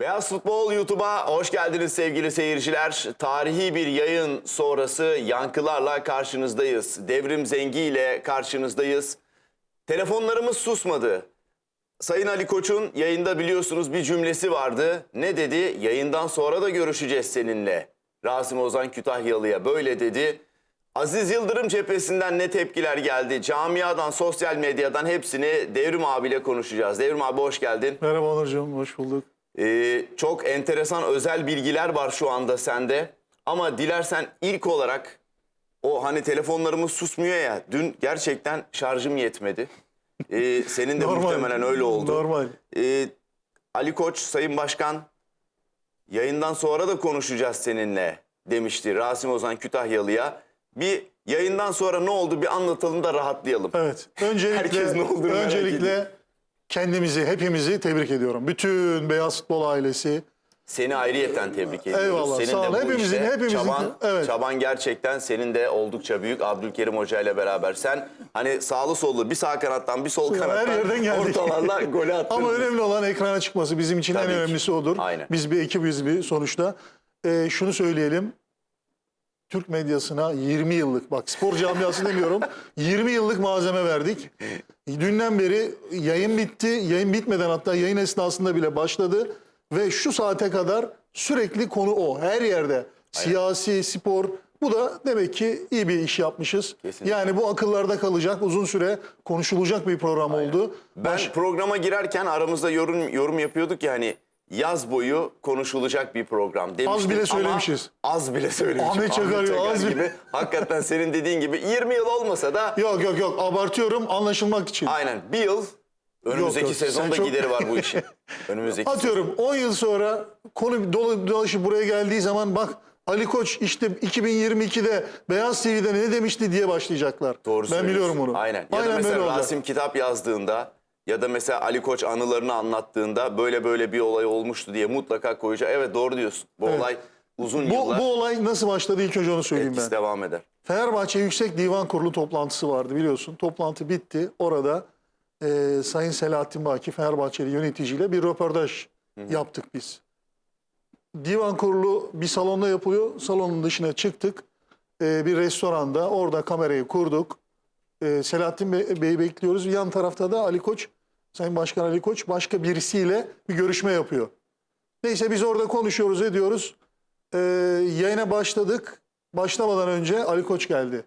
Beyaz Futbol YouTube'a hoş geldiniz sevgili seyirciler. Tarihi bir yayın sonrası yankılarla karşınızdayız. Devrim Zengi ile karşınızdayız. Telefonlarımız susmadı. Sayın Ali Koç'un yayında biliyorsunuz bir cümlesi vardı. Ne dedi? Yayından sonra da görüşeceğiz seninle. Rasim Ozan Kütahyalı'ya böyle dedi. Aziz Yıldırım cephesinden ne tepkiler geldi? Camiadan, sosyal medyadan hepsini Devrim abiyle konuşacağız. Devrim abi hoş geldin. Merhaba Onurcuğum, hoş bulduk. Ee, çok enteresan özel bilgiler var şu anda sende. Ama dilersen ilk olarak o hani telefonlarımız susmuyor ya. Dün gerçekten şarjım yetmedi. Ee, senin de muhtemelen öyle oldu. Normal. Ee, Ali Koç, Sayın Başkan yayından sonra da konuşacağız seninle demişti Rasim Ozan Kütahyalı'ya. Bir yayından sonra ne oldu bir anlatalım da rahatlayalım. Evet. Öncelikle, Herkes ne olduğunu öncelikle kendimizi, hepimizi tebrik ediyorum. Bütün Beyaz Futbol ailesi. Seni ayrıyeten tebrik ediyoruz. Eyvallah, Senin sağ de ol. bu Hepimizin- işte hepimizin- çaban, evet. çaban gerçekten senin de oldukça büyük. Abdülkerim Hoca ile beraber sen hani sağlı sollu bir sağ kanattan bir sol Her kanattan yerden geldik. ortalarla golü attın. Ama önemli olan ekrana çıkması. Bizim için Tabii en ki. önemlisi odur. Aynen. Biz bir ekibiz bir sonuçta. Ee, şunu söyleyelim. Türk medyasına 20 yıllık, bak spor camiası demiyorum, 20 yıllık malzeme verdik. Dünden beri yayın bitti, yayın bitmeden hatta yayın esnasında bile başladı. Ve şu saate kadar sürekli konu o, her yerde. Siyasi, spor, bu da demek ki iyi bir iş yapmışız. Kesinlikle. Yani bu akıllarda kalacak, uzun süre konuşulacak bir program oldu. Ben Baş- programa girerken aramızda yorum yorum yapıyorduk ya hani yaz boyu konuşulacak bir program demiştim. bile ama söylemişiz. Az bile söylemişim. Ahmet Çakar ya, az bile. gibi. Hakikaten senin dediğin gibi 20 yıl olmasa da Yok yok yok abartıyorum anlaşılmak için. aynen bir yıl önümüzdeki Yok, yok, sezonda çok- gideri var bu işin. Önümüzdeki Atıyorum 10 yıl sonra konu dolu dolaşıp buraya geldiği zaman bak Ali Koç işte 2022'de Beyaz TV'de ne demişti diye başlayacaklar. Doğru ben biliyorum bunu. Aynen. Ya da Aynen böyle mesela. Rasim kitap yazdığında ya da mesela Ali Koç anılarını anlattığında böyle böyle bir olay olmuştu diye mutlaka koyacak. Evet doğru diyorsun. Bu Evet. olay uzun Bu, yıllar bu olay nasıl başladı ilk önce onu söyleyeyim etkisi ben. devam eder. Fenerbahçe Yüksek Divan Kurulu toplantısı vardı biliyorsun. Toplantı bitti. Orada e, Sayın Selahattin Baki Fenerbahçeli yöneticiyle bir röportaj yaptık biz. Divan Kurulu bir salonda yapılıyor. Salonun dışına çıktık. E, bir restoranda orada kamerayı kurduk. E, Selahattin Bey, Bey'i bekliyoruz. Yan tarafta da Ali Koç, Sayın Başkan Ali Koç başka birisiyle bir görüşme yapıyor. Neyse biz orada konuşuyoruz ediyoruz. E, yayına başladık. Başlamadan önce Ali Koç geldi.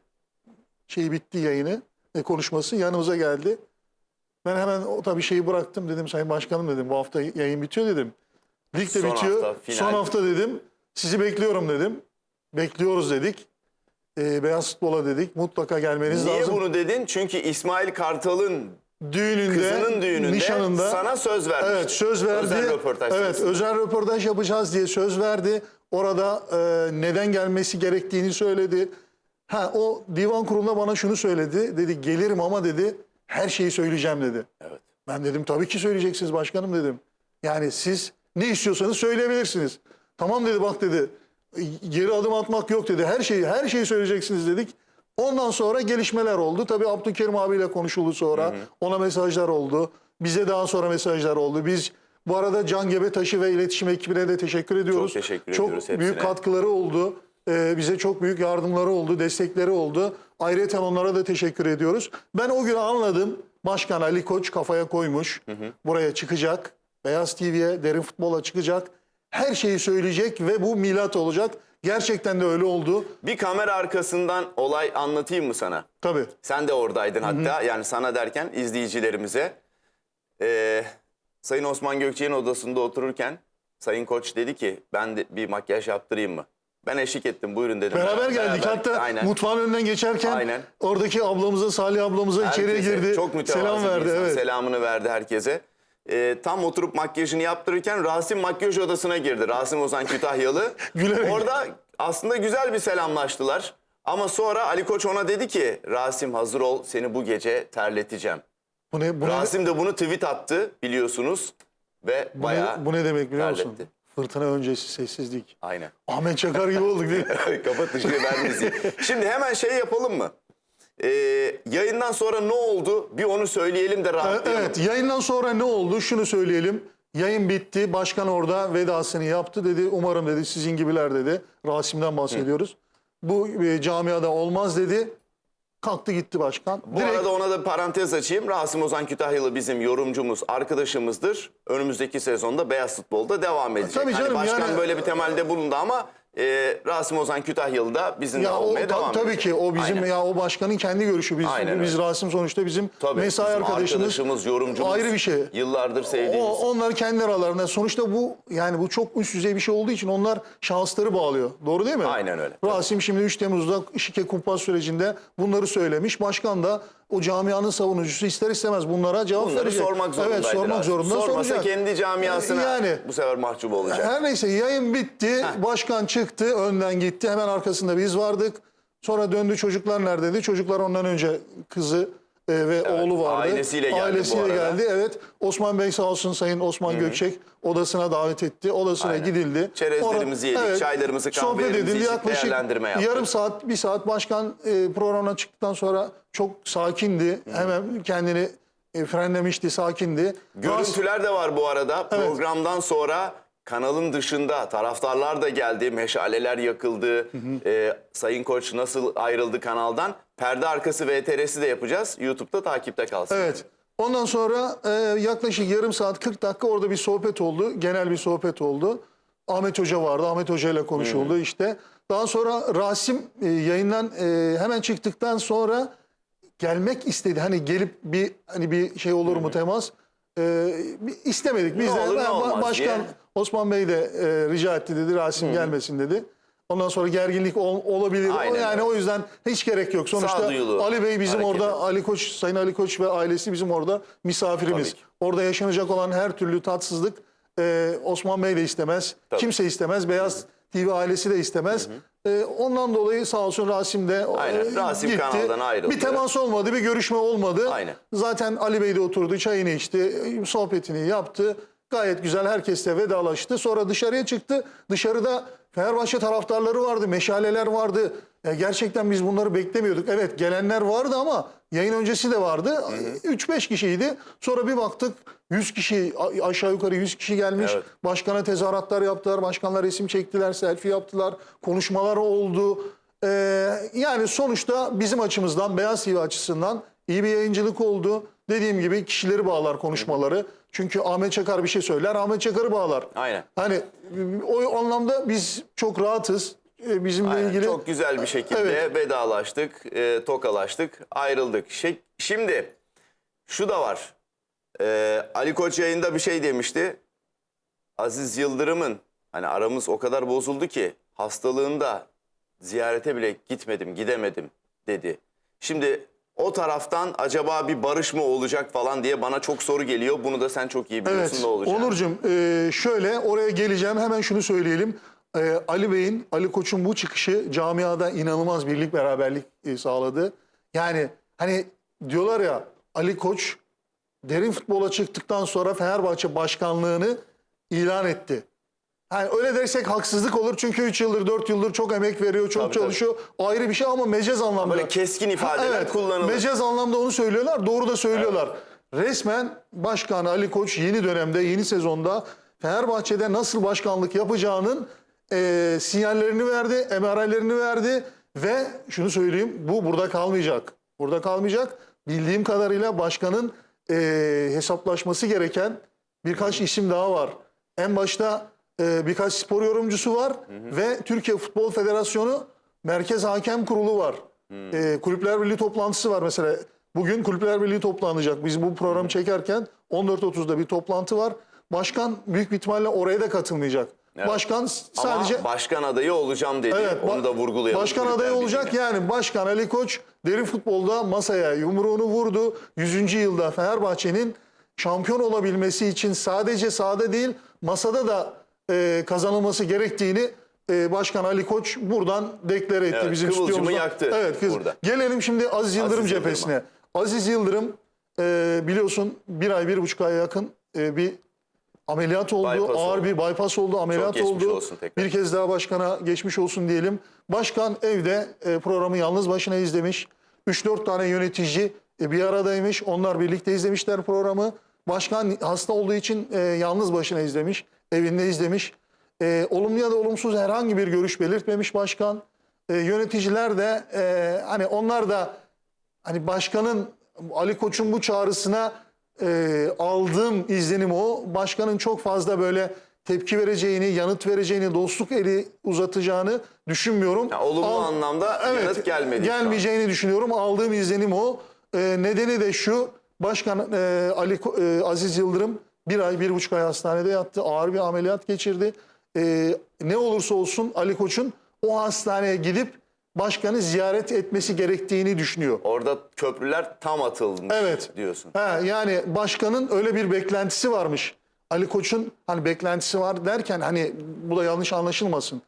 Şey bitti yayını, e, konuşması yanımıza geldi. Ben hemen o tabii şeyi bıraktım dedim Sayın Başkanım dedim bu hafta yayın bitiyor dedim. Lig de Son bitiyor. hafta, final. Son hafta dedim. Sizi bekliyorum dedim. Bekliyoruz dedik. E, Beyaz Futbol'a dedik. Mutlaka gelmeniz Niye lazım. bunu dedin? Çünkü İsmail Kartal'ın Düğününde, kızının düğününde nişanında sana söz vermiş. Evet söz verdi. Özel röportaj Evet sırasında. özel röportaj yapacağız diye söz verdi. Orada e, neden gelmesi gerektiğini söyledi. Ha o divan kurulunda bana şunu söyledi. Dedi gelirim ama dedi her şeyi söyleyeceğim dedi. Evet. Ben dedim tabii ki söyleyeceksiniz başkanım dedim. Yani siz ne istiyorsanız söyleyebilirsiniz. Tamam dedi bak dedi. Geri adım atmak yok dedi. Her şeyi her şeyi söyleyeceksiniz dedik. Ondan sonra gelişmeler oldu. Tabii Abdülkerim abiyle konuşuldu sonra. Ona mesajlar oldu. Bize daha sonra mesajlar oldu. Biz bu arada Can Gebetaşı ve iletişim ekibine de teşekkür ediyoruz. Çok teşekkür Çok ediyoruz hepsine. büyük katkıları oldu. Ee, bize çok büyük yardımları oldu, destekleri oldu. Ayrıca onlara da teşekkür ediyoruz. Ben o gün anladım. Başkan Ali Koç kafaya koymuş. Buraya çıkacak. Beyaz TV'ye, Derin Futbol'a çıkacak. Her şeyi söyleyecek ve bu milat olacak. Gerçekten de öyle oldu. Bir kamera arkasından olay anlatayım mı sana? Tabii. Sen de oradaydın hatta. Yani sana derken izleyicilerimize. Ee, Sayın Osman Gökçe'nin odasında otururken Sayın Koç dedi ki ben de bir makyaj yaptırayım mı? Ben eşlik ettim buyurun dedim. Beraber geldik. Hatta Aynen. mutfağın önünden geçerken Aynen. oradaki ablamıza, Salih ablamıza içeriye Herkese girdi. Çok mütevazı Selam bir verdi. insan. Evet. Selamını verdi herkese. Ee, tam oturup makyajını yaptırırken Rasim makyaj odasına girdi. Rasim Ozan Kütahyalı. Gülerek. Orada aslında güzel bir selamlaştılar. Ama sonra Ali Koç ona dedi ki Rasim hazır ol seni bu gece terleteceğim. Bu ne, bu ne- Rasim de bunu tweet attı biliyorsunuz. Ve bu ne- bayağı bu ne demek biliyor musun? terletti. Fırtına öncesi sessizlik. Aynen. Ahmet Çakar gibi olduk değil mi? Kapat ışığı ver müziği. Şimdi hemen şey yapalım mı? Ee, yayından sonra ne oldu? Bir onu söyleyelim de Ee, rahatlayalım. Evet yayından sonra ne oldu? Şunu söyleyelim. Yayın bitti. Başkan orada vedasını yaptı dedi. Umarım dedi sizin gibiler dedi. Rasim'den bahsediyoruz. Bu e, camiada olmaz dedi. Kalktı gitti başkan. Bu arada ona da bir parantez açayım. Rasim Ozan Kütahyalı bizim yorumcumuz, arkadaşımızdır. Önümüzdeki sezonda Beyaz Futbol'da devam edecek. Tabii Hani canım, başkan yani- böyle bir temelde bulundu ama e, Rasim Ozan Kütahyalı da bizimle ya o, olmaya ta- devam tabii edecek. ki o bizim Aynen. ya o başkanın kendi görüşü. Biz Aynen biz öyle. Rasim sonuçta bizim Tabii, mesai bizim arkadaşımız. arkadaşımız, yorumcumuz. Ayrı bir şey. Yıllardır O, sevdiğimiz. onlar kendi aralarında. Sonuçta bu yani bu çok üst düzey bir şey olduğu için onlar şansları bağlıyor. Doğru değil mi? Aynen öyle. Rasim şimdi 3 Temmuz'da şike kumpas sürecinde bunları söylemiş. Başkan da o camianın savunucusu ister istemez bunlara cevap Bunları verecek. sormak zorundaydı. Evet sormak zorunda Sormasa soracak. kendi camiasına Yani- bu sefer mahcup olacak. Her neyse yayın bitti. Başkan çıktı. Önden gitti. Hemen arkasında biz vardık. Sonra döndü çocuklar neredeydi? Çocuklar ondan önce kızı e, ve oğlu vardı. ailesiyle geldi bu Ailesiyle arada. geldi. Evet. Osman Bey sağ olsun Sayın Osman Gökçek odasına davet etti. Odasına Aynen. gidildi. Çerezlerimizi yedik, çaylarımızı, kahvelerimizi Yaklaşık değerlendirme yaptık. yarım saat, bir saat başkan e, programdan çıktıktan sonra çok sakindi. Hemen kendini e, frenlemişti, sakindi. Görüntüler de var bu arada. Programdan sonra kanalın dışında taraftarlar da geldi. Meşaleler yakıldı. Ee, Sayın Koç nasıl ayrıldı kanaldan? Perde arkası VTR'si de yapacağız. YouTube'da takipte kalsın. Evet. Ondan sonra e, yaklaşık yarım saat 40 dakika orada bir sohbet oldu. Genel bir sohbet oldu. Ahmet Hoca vardı. Ahmet Hoca ile konuşuldu işte. Daha sonra Rasim e, yayından e, hemen çıktıktan sonra gelmek istedi. Hani gelip bir hani bir şey olur mu temas? E, istemedik. Biz Ne de olur, ne başkan diye. Osman Bey de e, rica etti dedi. Rasim gelmesin dedi. Ondan sonra gerginlik ol- olabilir. O Aynen yani öyle. o yüzden hiç gerek yok. Sonuçta Sağduyulu Ali Bey bizim hareket. orada Ali Koç, Sayın Ali Koç ve ailesi bizim orada misafirimiz. Orada yaşanacak olan her türlü tatsızlık e, Osman Bey de istemez. Tabii. Kimse istemez. Beyaz TV ailesi de istemez. E, ondan dolayı sağ olsun Rasim de e, Aynen, Rasim kanaldan ayrıldı. Bir temas olmadı, bir görüşme olmadı. Aynen. Zaten Ali Bey de oturdu, çayını içti, sohbetini yaptı. Gayet güzel herkesle vedalaştı. Sonra dışarıya çıktı. Dışarıda Fenerbahçe taraftarları vardı, meşaleler vardı. Ya gerçekten biz bunları beklemiyorduk. Evet gelenler vardı ama yayın öncesi de vardı. 3-5 kişiydi. Sonra bir baktık 100 kişi aşağı yukarı 100 kişi gelmiş. Evet. Başkana tezahüratlar yaptılar. Başkanlar resim çektiler, selfie yaptılar. Konuşmalar oldu. Ee, yani sonuçta bizim açımızdan, Beyaz TV açısından iyi bir yayıncılık oldu. Dediğim gibi kişileri bağlar konuşmaları. Çünkü Ahmet Çakar bir şey söyler, Ahmet Çakar'ı bağlar. Aynen. Hani o anlamda biz çok rahatız. Ee, Bizimle Aynen, ilgili Çok güzel bir şekilde Evet. vedalaştık, e, tokalaştık, ayrıldık. Şey, şimdi şu da var. E, Ali Koç yayında bir şey demişti. Aziz Yıldırım'ın hani aramız o kadar bozuldu ki hastalığında ziyarete bile gitmedim, gidemedim dedi. Şimdi o taraftan acaba bir barış mı olacak falan diye bana çok soru geliyor. Bunu da sen çok iyi biliyorsun Evet ne olacak. Onurcuğum e, şöyle oraya geleceğim hemen şunu söyleyelim. E, Ali Bey'in, Ali Koç'un bu çıkışı camiada inanılmaz birlik beraberlik e, sağladı. Yani hani diyorlar ya Ali Koç derin futbola çıktıktan sonra Fenerbahçe başkanlığını ilan etti. Yani öyle dersek haksızlık olur çünkü 3 yıldır 4 yıldır çok emek veriyor, çok Tabii, çalışıyor. Ayrı bir şey ama mecaz anlamda. Böyle keskin ifadeler kullanılır. Mecaz anlamda onu söylüyorlar. Doğru da söylüyorlar. Resmen Başkan Ali Koç yeni dönemde, yeni sezonda Fenerbahçe'de nasıl başkanlık yapacağının e, sinyallerini verdi, emarelerini verdi ve şunu söyleyeyim bu burada kalmayacak. Burada kalmayacak. Bildiğim kadarıyla başkanın e, hesaplaşması gereken birkaç isim daha var. En başta e, birkaç spor yorumcusu var ve Türkiye Futbol Federasyonu Merkez Hakem Kurulu var. E, Kulüpler Birliği toplantısı var mesela. Bugün Kulüpler Birliği toplanacak. Biz bu programı çekerken 14.30'da bir toplantı var. Başkan büyük bir ihtimalle oraya da katılmayacak. Başkan s- sadece Ama başkan adayı olacağım dedi. Evet, Onu da vurgulayalım. Başkan adayı olacak Birliği'ne. yani Başkan Ali Koç derin futbolda masaya yumruğunu vurdu. 100. yılda Fenerbahçe'nin şampiyon olabilmesi için sadece sahada değil masada da e, kazanılması gerektiğini e, Başkan Ali Koç buradan deklare etti Evet, bizim kıvılcımı stüdyomuzda. yaktı Evet, kız. burada. Gelelim şimdi Aziz Yıldırım Aziz cephesine. Aziz Yıldırım e, biliyorsun bir ay bir buçuk aya yakın e, bir ameliyat oldu. Bypass ağır oldu. bir bypass oldu, ameliyat geçmiş oldu. olsun tekrar. Bir kez daha başkana geçmiş olsun diyelim. Başkan evde e, programı yalnız başına izlemiş. 3-4 tane yönetici e, bir aradaymış. Onlar birlikte izlemişler programı. Başkan hasta olduğu için e, yalnız başına izlemiş, evinde izlemiş. E, olumlu ya da olumsuz herhangi bir görüş belirtmemiş başkan. E, yöneticiler de e, hani onlar da hani başkanın Ali Koç'un bu çağrısına e, aldığım izlenim o. Başkanın çok fazla böyle tepki vereceğini, yanıt vereceğini, dostluk eli uzatacağını düşünmüyorum. Ya, olumlu Al- anlamda yanıt gelmedi. Gelmeyeceğini düşünüyorum. Aldığım izlenim o. E, nedeni de şu. Başkan e, Ali e, Aziz Yıldırım bir ay, bir buçuk ay hastanede yattı. Ağır bir ameliyat geçirdi. E, ne olursa olsun Ali Koç'un o hastaneye gidip başkanı ziyaret etmesi gerektiğini düşünüyor. Orada köprüler tam atılmış Evet. diyorsun. Ha, yani başkanın öyle bir beklentisi varmış. Ali Koç'un hani beklentisi var derken hani bu da yanlış anlaşılmasın.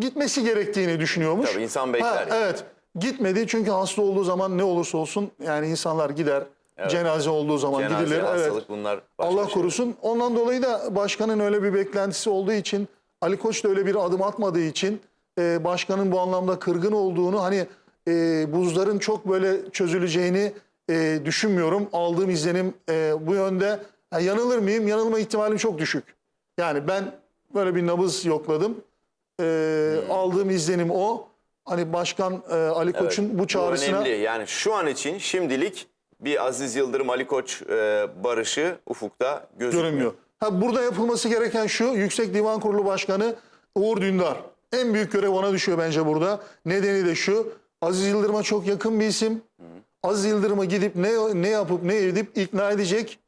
Gitmesi gerektiğini düşünüyormuş. Tabii insan bekler yani. evet. Gitmedi çünkü hasta olduğu zaman ne olursa olsun yani insanlar gider. Cenaze olduğu zaman Cenaze, gidilir. Evet. bunlar Allah şey. korusun. Ondan dolayı da başkanın öyle bir beklentisi olduğu için Ali Koç da öyle bir adım atmadığı için e, başkanın bu anlamda kırgın olduğunu hani e, buzların çok böyle çözüleceğini e, düşünmüyorum. Aldığım izlenim e, bu yönde. Ha, yanılır mıyım? Yanılma ihtimalim çok düşük. Yani ben böyle bir nabız yokladım. E, Hmm. Aldığım izlenim o. Hani başkan e, Ali Koç'un bu çağrısına... Bu önemli. Yani şu an için şimdilik bir Aziz Yıldırım Ali Koç e, barışı ufukta gözükmüyor. görünmüyor. Ha, burada yapılması gereken şu, Yüksek Divan Kurulu Başkanı Uğur Dündar. En büyük görev ona düşüyor bence burada. Nedeni de şu, Aziz Yıldırım'a çok yakın bir isim. Aziz Yıldırım'a gidip ne ne yapıp ne edip ikna edecek.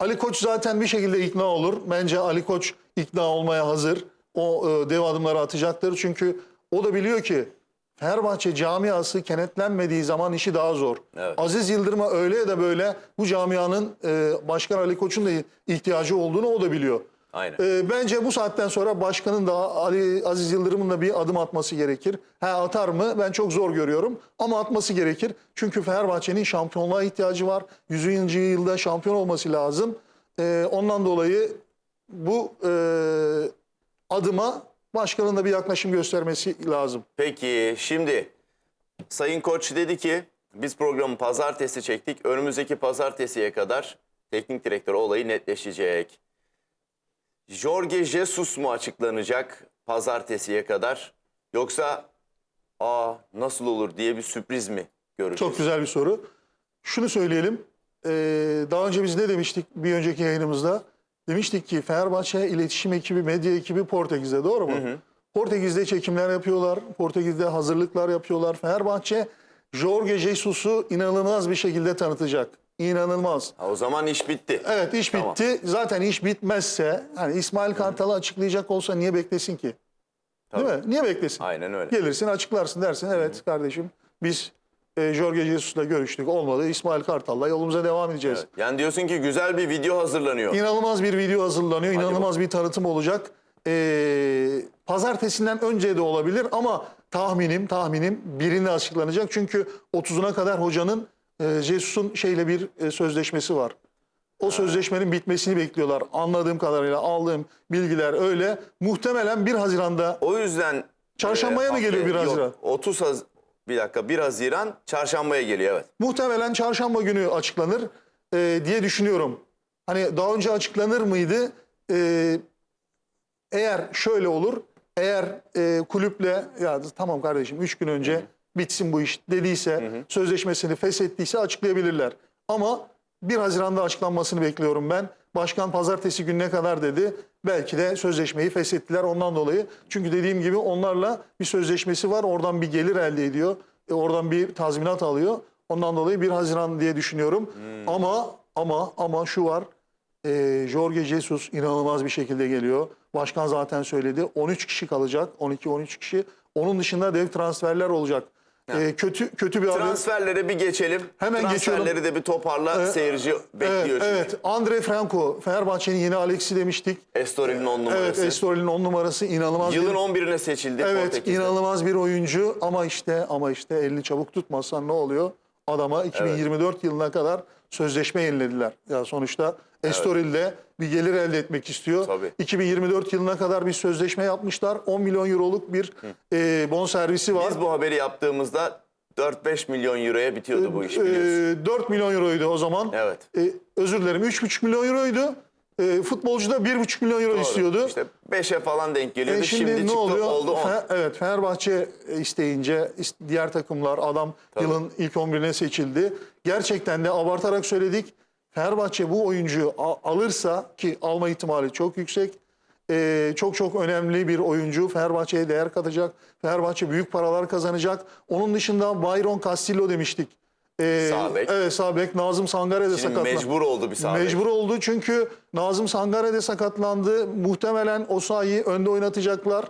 Ali Koç zaten bir şekilde ikna olur. Bence Ali Koç ikna olmaya hazır. O e, dev adımları atacaktır. Çünkü o da biliyor ki Fenerbahçe camiası kenetlenmediği zaman işi daha zor. Evet. Aziz Yıldırım'a öyle ya da böyle bu camianın e, Başkan Ali Koç'un da ihtiyacı olduğunu o da biliyor. Aynen. E, bence bu saatten sonra başkanın da Ali Aziz Yıldırım'ın da bir adım atması gerekir. Ha atar mı? Ben çok zor görüyorum ama atması gerekir. Çünkü Fenerbahçe'nin şampiyonluğa ihtiyacı var. 100. yılda şampiyon olması lazım. E, ondan dolayı bu e, adıma başkanın da bir yaklaşım göstermesi lazım. Peki şimdi Sayın Koç dedi ki biz programı pazartesi çektik. Önümüzdeki pazartesiye kadar teknik direktör olayı netleşecek. Jorge Jesus mu açıklanacak pazartesiye kadar? Yoksa aa nasıl olur diye bir sürpriz mi göreceğiz? Çok güzel bir soru. Şunu söyleyelim. Ee, daha önce biz ne demiştik bir önceki yayınımızda? Demiştik ki Fenerbahçe iletişim ekibi, medya ekibi Portekiz'de doğru mu? Portekiz'de çekimler yapıyorlar. Portekiz'de hazırlıklar yapıyorlar. Fenerbahçe Jorge Jesus'u inanılmaz bir şekilde tanıtacak. İnanılmaz. Ha, o zaman iş bitti. Evet iş Tamam. bitti. Zaten iş bitmezse hani İsmail Kartal'ı açıklayacak olsa niye beklesin ki? Değil mi? Niye beklesin? Aynen öyle. Gelirsin açıklarsın dersin evet kardeşim biz e, Jorge Jesus'la görüştük olmadı İsmail Kartal'la yolumuza devam edeceğiz. Yani diyorsun ki güzel bir video hazırlanıyor. İnanılmaz bir video hazırlanıyor inanılmaz bir tanıtım olacak. E, pazartesinden önce de olabilir ama tahminim tahminim birinde açıklanacak. Çünkü 30'una kadar hocanın e, Jesus'un şeyle bir e, sözleşmesi var. O sözleşmenin bitmesini bekliyorlar. Anladığım kadarıyla aldığım bilgiler öyle. Muhtemelen 1 Haziran'da O yüzden Çarşambaya mı geliyor 1 yok, Haziran? 30 Haz bir dakika 1 Haziran çarşambaya geliyor evet. Muhtemelen çarşamba günü açıklanır e, diye düşünüyorum. Hani daha önce açıklanır mıydı? E, eğer şöyle olur, eğer e, kulüple ya tamam kardeşim 3 gün önce bitsin bu iş dediyse, sözleşmesini feshettiyse açıklayabilirler. Ama 1 Haziran'da açıklanmasını bekliyorum ben. Başkan pazartesi gününe kadar dedi. Belki de sözleşmeyi feshettiler ondan dolayı. Çünkü dediğim gibi onlarla bir sözleşmesi var. Oradan bir gelir elde ediyor. E, oradan bir tazminat alıyor. Ondan dolayı 1 Haziran diye düşünüyorum. Ama ama ama şu var. E, Jorge Jesus inanılmaz bir şekilde geliyor. Başkan zaten söyledi. 13 kişi kalacak. 12-13 kişi. Onun dışında dev transferler olacak. E, kötü kötü bir haber. Transferlere bir geçelim. Hemen Transferleri geçiyorum. de bir toparla seyirci bekliyor Evet, çünkü. evet. Andre Franco, Fenerbahçe'nin yeni Alex'i demiştik. Estoril'in 10 numarası. Evet, Estoril'in 10 numarası inanılmaz Yılın bir 11'ine seçildi Evet, Portekiz'de. inanılmaz bir oyuncu ama işte ama işte elini çabuk tutmazsan ne oluyor? Adama 2024 yılına kadar sözleşme yenilediler. Ya sonuçta Estoril'de bir gelir elde etmek istiyor. Tabii. 2024 yılına kadar bir sözleşme yapmışlar. 10 milyon euroluk bir e, bonservisi var. Biz bu haberi yaptığımızda 4-5 milyon euroya bitiyordu bu iş biliyorsun. Ee, 4 milyon euroydu o zaman. Evet. Ee, özür dilerim 3,5 milyon euroydu. Ee, futbolcu da 1,5 milyon euro istiyordu. İşte 5'e falan denk geliyordu. E şimdi şimdi, ne çıktı oluyor? oldu 10. Fe- evet Fenerbahçe isteyince is- diğer takımlar adam yılın ilk 11'ine seçildi. Gerçekten de abartarak söyledik. Fenerbahçe bu oyuncuyu alırsa ki alma ihtimali çok yüksek. e, çok çok önemli bir oyuncu. Fenerbahçe'ye değer katacak. Fenerbahçe büyük paralar kazanacak. Onun dışında Byron Castillo demiştik. E, Sağ bek. Evet sağ bek. Nazım Sangare de sakatlandı. mecbur oldu bir sahne. Mecbur oldu çünkü Nazım Sangare de sakatlandı. Muhtemelen Osayi'yi önde oynatacaklar.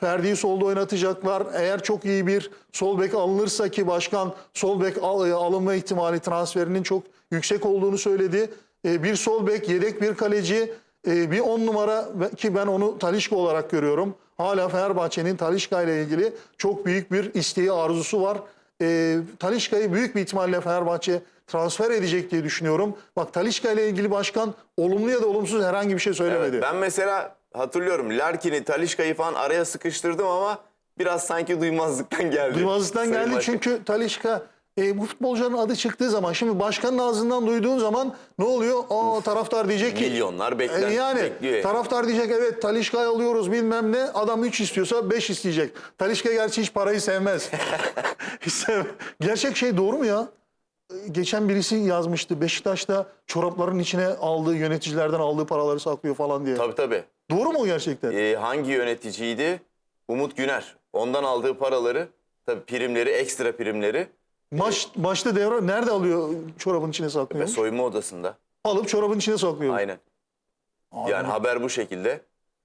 Ferdi'yi solda oynatacaklar. Eğer çok iyi bir sol bek alınırsa ki başkan sol bek al- alınma ihtimali transferinin çok yüksek olduğunu söyledi. Ee, bir sol bek, yedek bir kaleci, e, bir on numara ki ben onu Talişka olarak görüyorum. Hala Fenerbahçe'nin Talişka ile ilgili çok büyük bir isteği, arzusu var. E, Talişka'yı büyük bir ihtimalle Fenerbahçe transfer edecek diye düşünüyorum. Bak Talişka ile ilgili başkan olumlu ya da olumsuz herhangi bir şey söylemedi. Evet, ben mesela hatırlıyorum Larkin'i, Talişka'yı falan araya sıkıştırdım ama biraz sanki duymazlıktan geldi. Duymazlıktan Sayın geldi Başkan. çünkü Talişka e, bu futbolcuların adı çıktığı zaman şimdi başkanın ağzından duyduğun zaman ne oluyor? Aa taraftar diyecek ki Milyonlar E, beklen, yani bekliyor. taraftar diyecek evet Talişka'yı alıyoruz bilmem ne. Adam 3 istiyorsa 5 isteyecek. Talişka gerçi hiç parayı sevmez. hiç. Gerçek şey doğru mu ya? E, Geçen birisi yazmıştı Beşiktaş'ta çorapların içine aldığı yöneticilerden aldığı paraları saklıyor falan diye. Tabii tabii. Doğru mu gerçekten? Ee, hangi yöneticiydi? Umut Güner. Ondan aldığı paraları, tabii primleri, ekstra primleri Maç maçta devre nerede alıyor çorabın içine saklıyor? soyunma odasında. Alıp çorabın içine saklıyor. Aynen. Yani haber bu şekilde.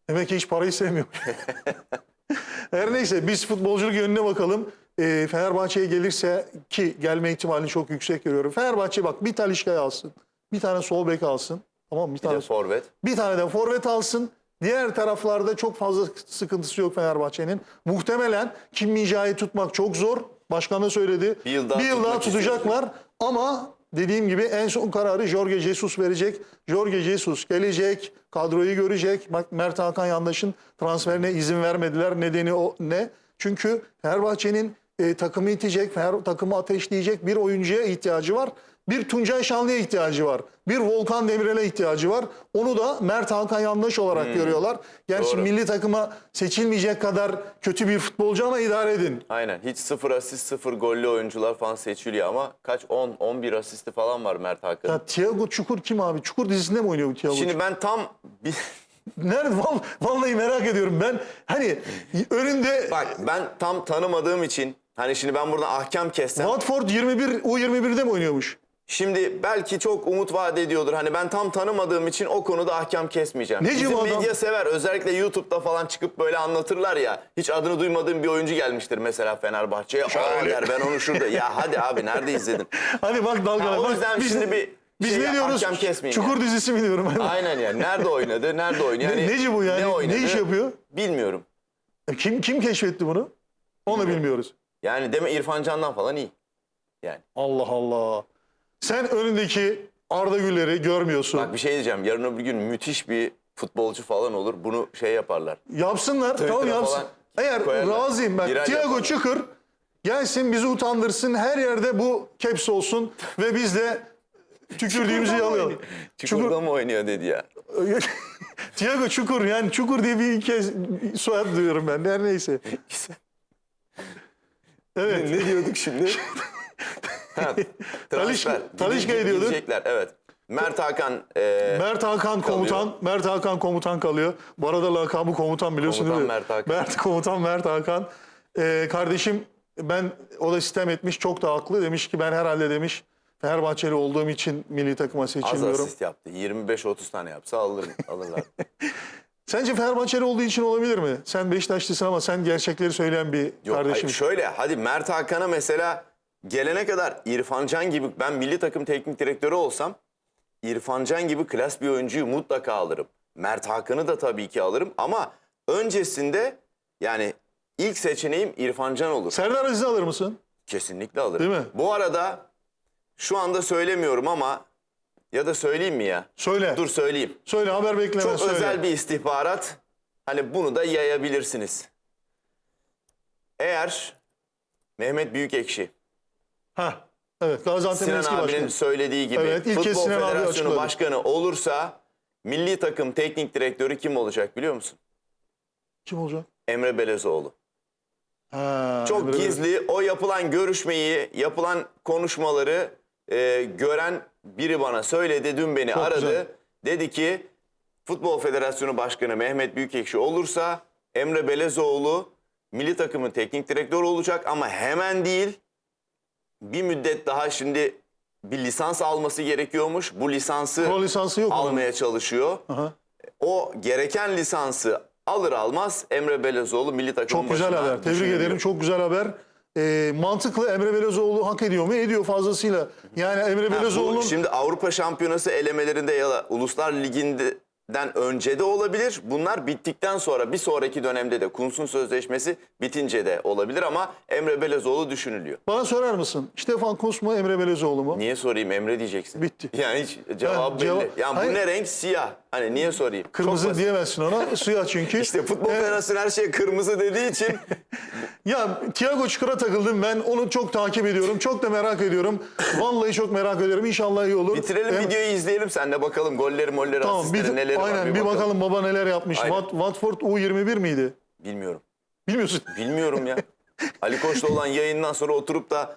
Demek ki hiç parayı sevmiyor. Her neyse biz futbolculuk yönüne bakalım. Ee, Fenerbahçe'ye gelirse ki gelme ihtimalini çok yüksek görüyorum. Fenerbahçe bak bir Talişka'yı alsın. Bir tane sol bek alsın. Tamam mı? bir Bir tane de forvet. bir tane de forvet alsın. Diğer taraflarda çok fazla sıkıntısı yok Fenerbahçe'nin. Muhtemelen Kim Mija'yı tutmak çok zor. Başkan da söyledi. Bir yıl daha tutmak tutacaklar. Ama dediğim gibi en son kararı Jorge Jesus verecek. Jorge Jesus gelecek, kadroyu görecek. Mert Hakan Yandaş'ın transferine izin vermediler. Nedeni o ne? Çünkü Fenerbahçe'nin e, takımı itecek, Fener, takımı ateşleyecek bir oyuncuya ihtiyacı var. Bir Tuncay Şanlı'ya ihtiyacı var. Bir Volkan Demirel'e ihtiyacı var. Onu da Mert Hakan Yandaş olarak görüyorlar. Gerçi Doğru. milli takıma seçilmeyecek kadar kötü bir futbolcu ama idare edin. Aynen. Hiç sıfır asist, sıfır gollü oyuncular falan seçiliyor ama kaç 10 11 asisti falan var Mert Hakan'ın. Ya Thiago Çukur kim abi? Çukur dizisinde mi oynuyor bu Thiago Şimdi ben tam Nerede? Val- Vallahi merak ediyorum. Ben hani önünde bak ben tam tanımadığım için hani şimdi ben buradan ahkam kessem Watford 21 U21'de mi oynuyormuş? Şimdi belki çok umut vaat ediyordur. Hani ben tam tanımadığım için o konuda ahkam kesmeyeceğim. Neci Bizim adam? medya sever. Özellikle YouTube'da falan çıkıp böyle anlatırlar ya. Hiç adını duymadığım bir oyuncu gelmiştir mesela Fenerbahçe'ye. Aa der ben onu şurada. Ya hadi abi nerede izledin? Hani bak dalga. Ha, o yüzden biz, şimdi bir biz şey ne diyoruz? ahkam kesmeyeyim Çukur yani. dizisi mi diyorum ben? Aynen yani. Nerede oynadı? Nerede oynuyor? Ne- Yani neci bu yani? Ne, oynadı? Ne iş yapıyor? Bilmiyorum. E, Kim kim keşfetti bunu? Onu bilmiyoruz. Yani deme İrfan Can'dan falan iyi. Yani. Allah Allah. Sen önündeki Arda Güler'i görmüyorsun. Bak bir şey diyeceğim. Yarın öbür gün müthiş bir futbolcu falan olur. Bunu şey yaparlar. Yapsınlar. tamam yapsın. falan Eğer koyarlar. razıyım ben. Viral Thiago yaparlar. Çukur gelsin bizi utandırsın. Her yerde bu caps olsun ve biz de tükürdüğümüzü yalayalım. Çukurda mı oynuyor dedi ya. Thiago Çukur yani Çukur diye bir kez soyad duyuyorum ben. Her neyse. Evet. ne diyorduk şimdi? ha, transfer. Gidecek- diyorduk. gidecekler, Evet. Mert Hakan e, Mert Hakan komutan, Mert Hakan komutan kalıyor. Bu arada lakabı komutan biliyorsun Komutan değil mi? Mert Hakan. Mert komutan Mert Hakan. Ee, kardeşim ben o da sistem etmiş çok da haklı demiş ki ben herhalde demiş Fenerbahçeli olduğum için milli takıma az seçilmiyorum. asist yaptı. 25-30 tane yapsa alır, alırlar. Sence Fenerbahçeli olduğu için olabilir mi? Sen Beşiktaşlısın ama sen gerçekleri söyleyen bir Yok, kardeşim. hayır, şöyle hadi Mert Hakan'a mesela gelene kadar İrfan Can gibi ben milli takım teknik direktörü olsam İrfan Can gibi klas bir oyuncuyu mutlaka alırım. Mert Hakan'ı da tabii ki alırım ama öncesinde yani ilk seçeneğim İrfan Can olur. Serdar Aziz'i alır mısın? Kesinlikle alırım. Değil mi? Bu arada şu anda söylemiyorum ama ya da söyleyeyim mi ya? Söyle. Dur söyleyeyim. Söyle haber bekleme Çok söyle. özel bir istihbarat. Hani bunu da yayabilirsiniz. Eğer Mehmet Büyükekşi Ha. Evet Gaziantep'in Sinan eski abinin başkanı. söylediği gibi Evet, ilk kez Futbol Sinan abi Federasyonu açıkladı. Başkanı olursa milli takım teknik direktörü kim olacak biliyor musun? Kim olacak? Emre Belezoğlu. Ha, Çok Emre Bey. gizli o yapılan görüşmeyi, yapılan konuşmaları e, gören biri bana söyledi. Dün beni Çok aradı. güzel. Dedi ki Futbol Federasyonu Başkanı Mehmet Büyükekşi olursa Emre Belezoğlu milli takımın teknik direktörü olacak ama hemen değil. Bir müddet daha şimdi bir lisans alması gerekiyormuş. Bu lisansı Pro lisansı yok. onun. almaya çalışıyor. Aha. O gereken lisansı alır almaz Emre Belezoğlu milli takımın Çok güzel başına haber. Tebrik düşünülüyor. ederim. Çok güzel haber. Ee, mantıklı Emre Belözoğlu hak ediyor mu? Ediyor fazlasıyla. Yani Emre Ha, bu Belözoğlu'nun şimdi Avrupa Şampiyonası elemelerinde ya da Uluslar Ligi'nden önce de olabilir. Bunlar bittikten sonra bir sonraki dönemde de Kuntz'un sözleşmesi bitince de olabilir ama Emre Belezoğlu düşünülüyor. bana sorar mısın? Stefan Kuntz mu Emre Belözoğlu mu? Niye sorayım Emre diyeceksin. Bitti. Yani hiç cevap Ha, belli. cevap- Yani bu ne renk? Siyah. Hani niye sorayım? Kırmızı diyemezsin ona. Siyah çünkü. İşte futbol Ee, federasyonu her şeye kırmızı dediği için Ya Thiago Çukur'a takıldım ben. Onu çok takip ediyorum. Çok da merak ediyorum. Vallahi çok merak ediyorum. İnşallah iyi olur. bitirelim Hem- videoyu izleyelim sen de bakalım golleri molleri Tamam, asistleri neleri aynen var bir bakalım. baba neler yapmış. Aynen. Wat- Watford U21 miydi? Bilmiyorum. Bilmiyorsun. Bilmiyorum ya. Ali Koç'la olan yayından sonra oturup da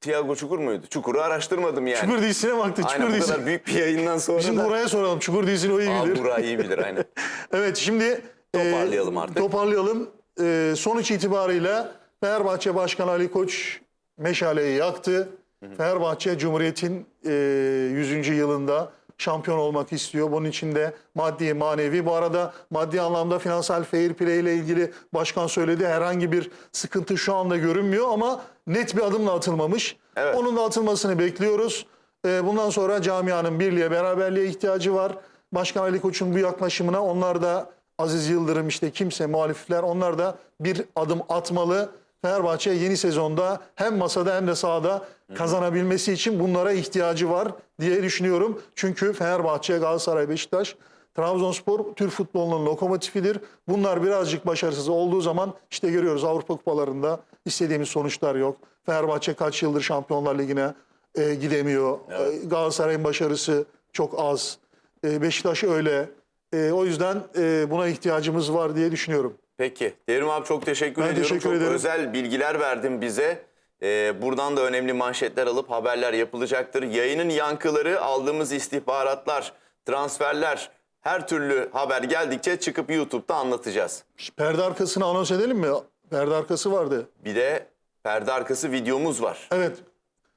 Tiago Çukur muydu? Çukur'u araştırmadım yani. Çukur dizisine baktı. Aynen Çukur bu dizisi. kadar büyük bir yayından sonra Şimdi da. Buraya soralım. Çukur dizisini o iyi Aa, bilir. Burak iyi bilir aynen. Evet şimdi Toparlayalım e, artık. Toparlayalım. E, sonuç itibarıyla Fenerbahçe Başkanı Ali Koç meşaleyi yaktı. Fenerbahçe Cumhuriyet'in e, 100. yılında şampiyon olmak istiyor. Bunun için de maddi manevi. Bu arada maddi anlamda finansal fair play ile ilgili başkan söyledi. Herhangi bir sıkıntı şu anda görünmüyor ama net bir adımla atılmamış. Evet. Onun da atılmasını bekliyoruz. E, bundan sonra camianın birliğe, beraberliğe ihtiyacı var. Başkan Ali Koç'un bu yaklaşımına onlar da Aziz Yıldırım işte kimse muhalifler onlar da bir adım atmalı. Fenerbahçe yeni sezonda hem masada hem de sahada kazanabilmesi için bunlara ihtiyacı var diye düşünüyorum. Çünkü Fenerbahçe, Galatasaray, Beşiktaş, Trabzonspor Türk futbolunun lokomotifidir. Bunlar birazcık başarısız olduğu zaman işte görüyoruz Avrupa kupalarında istediğimiz sonuçlar yok. Fenerbahçe kaç yıldır Şampiyonlar Ligi'ne e, gidemiyor. E, Galatasaray'ın başarısı çok az. E, Beşiktaş öyle. E, o yüzden e, buna ihtiyacımız var diye düşünüyorum. Peki. Devrim abi çok teşekkür Ben ediyorum. teşekkür çok ederim. özel bilgiler verdin bize. Ee, buradan da önemli manşetler alıp haberler yapılacaktır. Yayının yankıları, aldığımız istihbaratlar, transferler, her türlü haber geldikçe çıkıp YouTube'da anlatacağız. Perde arkasını anons edelim mi? Perde arkası vardı. Bir de perde arkası videomuz var. Evet.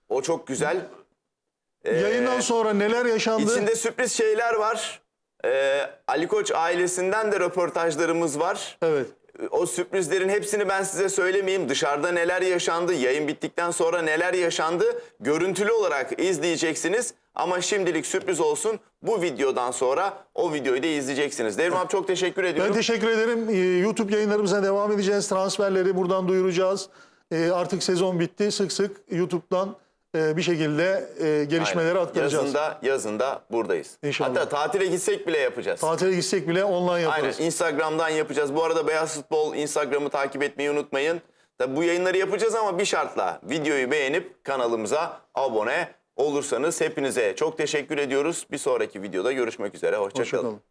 O çok güzel. Ee, Yayından sonra neler yaşandı? İçinde sürpriz şeyler var. Ee, Ali Koç ailesinden de röportajlarımız var. Evet. O sürprizlerin hepsini ben size söylemeyeyim. Dışarıda neler yaşandı, yayın bittikten sonra neler yaşandı görüntülü olarak izleyeceksiniz. Ama şimdilik sürpriz olsun. Bu videodan sonra o videoyu da izleyeceksiniz. Devrim abi çok teşekkür ediyorum. Ben teşekkür ederim. Ee, YouTube yayınlarımıza devam edeceğiz. Transferleri buradan duyuracağız. Ee, artık sezon bitti. Sık sık YouTube'dan e, bir şekilde e, gelişmeleri Aynen. aktaracağız. Yazında, yazında buradayız. İnşallah. Hatta tatile gitsek bile yapacağız. Tatile gitsek bile online Aynen yaparız. Instagram'dan yapacağız. Bu arada Beyaz Futbol Instagram'ı takip etmeyi unutmayın. Tabi bu yayınları yapacağız ama bir şartla videoyu beğenip kanalımıza abone olursanız hepinize çok teşekkür ediyoruz. Bir sonraki videoda görüşmek üzere. Hoşçakalın. Hoşçakalın.